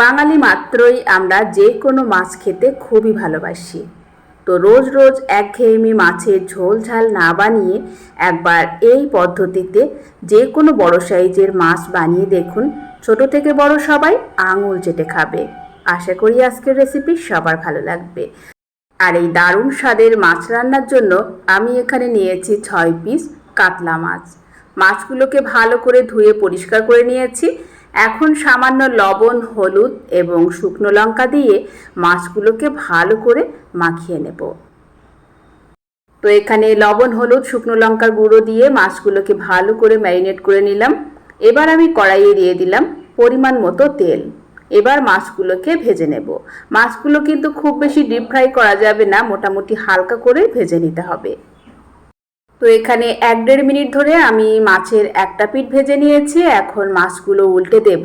বাঙালি মাত্রই আমরা যে কোনো মাছ খেতে খুবই ভালোবাসি। তো রোজ রোজ একঘেয়েমি মাছের ঝোল ঝাল না বানিয়ে একবার এই পদ্ধতিতে যে কোনো বড় সাইজের মাছ বানিয়ে দেখুন। ছোট থেকে বড় সবাই আঙুল চেটে খাবে। আশা করি আজকের রেসিপি সবার ভালো লাগবে। আর এই দারুণ স্বাদের মাছ রান্নার জন্য আমি এখানে নিয়েছি ছয় পিস কাতলা মাছ। মাছগুলোকে ভালো করে ধুয়ে পরিষ্কার করে নিয়েছি। এখন সামান্য লবণ, হলুদ এবং শুকনো লঙ্কা দিয়ে মাছগুলোকে ভালো করে মাখিয়ে নেব। তো এখানে লবণ, হলুদ, শুকনো লঙ্কার গুঁড়ো দিয়ে মাছগুলোকে ভালো করে ম্যারিনেট করে নিলাম। এবার আমি কড়াইয়ে দিয়ে দিলাম পরিমাণ মতো তেল। এবার মাছগুলোকে ভেজে নেব। মাছগুলো কিন্তু খুব বেশি ডিপ ফ্রাই করা যাবে না, মোটামুটি হালকা করে ভেজে নিতে হবে। তো এখানে এক দেড় মিনিট ধরে আমি মাছের একটা পিঠ ভেজে নিয়েছি, এখন মাছগুলো উল্টে দেব।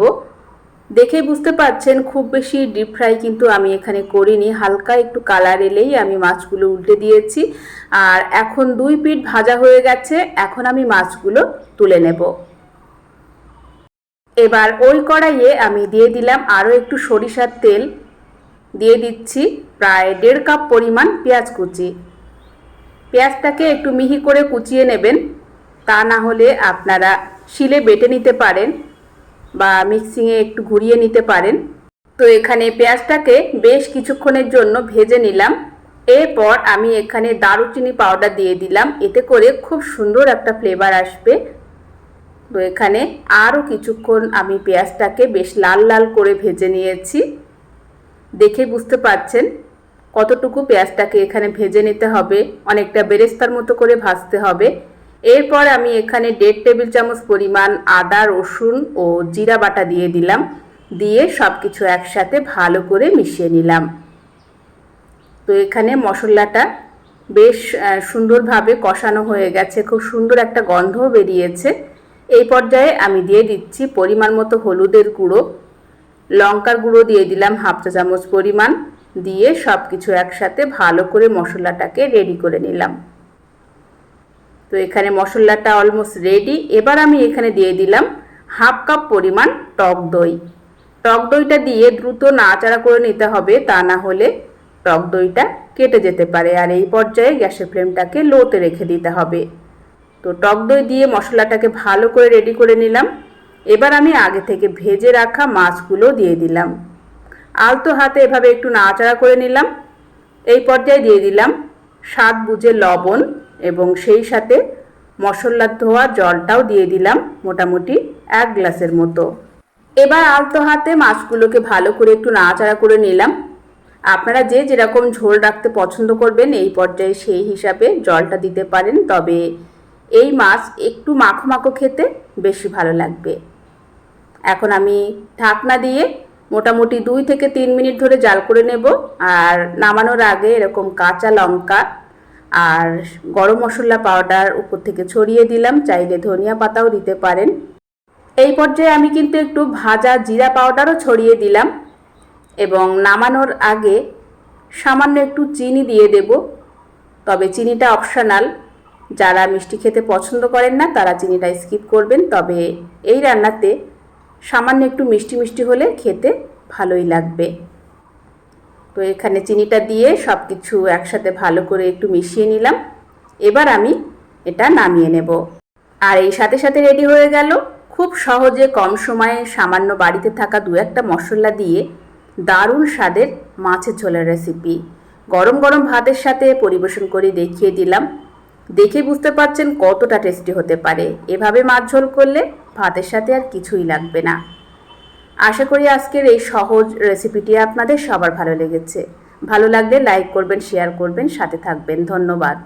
দেখে বুঝতে পারছেন, খুব বেশি ডিপ ফ্রাই কিন্তু আমি এখানে করিনি। হালকা একটু কালার এলেই আমি মাছগুলো উল্টে দিয়েছি। আর এখন দুই পিঠ ভাজা হয়ে গেছে, এখন আমি মাছগুলো তুলে নেব। এবার ওই কড়াইয়ে আমি দিয়ে দিলাম আরও একটু সরিষার তেল। দিয়ে দিচ্ছি প্রায় দেড় কাপ পরিমাণ পেঁয়াজ কুচি। পেঁয়াজটাকে একটু মিহি করে কুচিয়ে নেবেন। তা না হলে আপনারা শিলে বেটে নিতে পারেন বা মিক্সিংয়ে একটু ঘুরিয়ে নিতে পারেন। তো এখানে পেঁয়াজটাকে বেশ কিছুক্ষণের জন্য ভেজে নিলাম। এরপর আমি এখানে দারুচিনি পাউডার দিয়ে দিলাম। এতে করে খুব সুন্দর একটা ফ্লেভার আসবে। তো এখানে আরও কিছুক্ষণ আমি পেঁয়াজটাকে বেশ লাল লাল করে ভেজে নিয়েছি। দেখে বুঝতে পারছেন কতটুকু পেঁয়াজটাকে এখানে ভেজে নিতে হবে, অনেকটা বেরেস্তার মতো করে ভাজতে হবে। এরপর আমি এখানে দেড় টেবিল চামচ পরিমাণ আদা, রসুন ও জিরা বাটা দিয়ে দিলাম, দিয়ে সব কিছু একসাথে ভালো করে মিশিয়ে নিলাম। তো এখানে মশলাটা বেশ সুন্দরভাবে কষানো হয়ে গেছে, খুব সুন্দর একটা গন্ধও বেরিয়েছে। এই পর্যায়ে আমি দিয়ে দিচ্ছি পরিমাণ মতো হলুদের গুঁড়ো, লঙ্কার গুঁড়ো দিয়ে দিলাম হাফ চা চামচ পরিমাণ। দিয়ে সব কিছু একসাথে ভালো করে মশলাটাকে রেডি করে নিলাম। তো এখানে মশলাটা অলমোস্ট রেডি এবার আমি এখানে দিয়ে দিলাম হাফ কাপ পরিমাণ টক দই। টক দইটা দিয়ে দ্রুত নাচাড়া করে নিতে হবে, তা না হলে টক দইটা কেটে যেতে পারে। আর এই পর্যায়ে গ্যাসের ফ্লেমটাকে লোতে রেখে দিতে হবে। তো টক দই দিয়ে মশলাটাকে ভালো করে রেডি করে নিলাম। এবার আমি আগে থেকে ভেজে রাখা মাছগুলো দিয়ে দিলাম। আলতো হাতে এভাবে একটু নাড়াচাড়া করে নিলাম। এই পর্যায়ে দিয়ে দিলাম স্বাদ বুঝে লবণ এবং সেই সাথে মশলার ধোয়া জলটাও দিয়ে দিলাম মোটামুটি এক গ্লাসের মতো। এবার আলতো হাতে মাছগুলোকে ভালো করে একটু নাড়াচাড়া করে নিলাম। আপনারা যে যেরকম ঝোল রাখতে পছন্দ করবেন এই পর্যায়ে সেই হিসাবে জলটা দিতে পারেন, তবে এই মাছ একটু মাখো মাখো খেতে বেশি ভালো লাগবে। এখন আমি ঢাকনা দিয়ে মোটামুটি দুই থেকে তিন মিনিট ধরে জাল করে নেব। আর নামানোর আগে এরকম কাঁচা লঙ্কা আর গরম মশলা পাউডার উপর থেকে ছড়িয়ে দিলাম। চাইলে ধনিয়া পাতাও দিতে পারেন। এই পর্যায়ে আমি কিন্তু একটু ভাজা জিরা পাউডারও ছড়িয়ে দিলাম এবং নামানোর আগে সামান্য একটু চিনি দিয়ে দেব। তবে চিনিটা অপশনাল। যারা মিষ্টি খেতে পছন্দ করেন না, তারা চিনিটা স্কিপ করবেন। তবে এই রান্নাতে সামান্য একটু মিষ্টি মিষ্টি হলে খেতে ভালোই লাগবে। তো এখানে চিনিটা দিয়ে সব কিছু একসাথে ভালো করে একটু মিশিয়ে নিলাম। এবার আমি এটা নামিয়ে নেব। আর এই সাথে সাথে রেডি হয়ে গেল খুব সহজে কম সময়ে সামান্য বাড়িতে থাকা দু একটা মশলা দিয়ে দারুণ স্বাদের মাছের ঝোলের রেসিপি গরম গরম ভাতের সাথে পরিবেশন করে দেখিয়ে দিলাম। দেখে বুঝতে পারছেন কতটা টেস্টি হতে পারে। এভাবে মাছ ঝোল করলে ভাতের সাথে আর কিছুই লাগবে না। আশা করি আজকের এই সহজ রেসিপিটি আপনাদের সবার ভালো লেগেছে। ভালো লাগলে লাইক করবেন, শেয়ার করবেন, সাথে থাকবেন। ধন্যবাদ।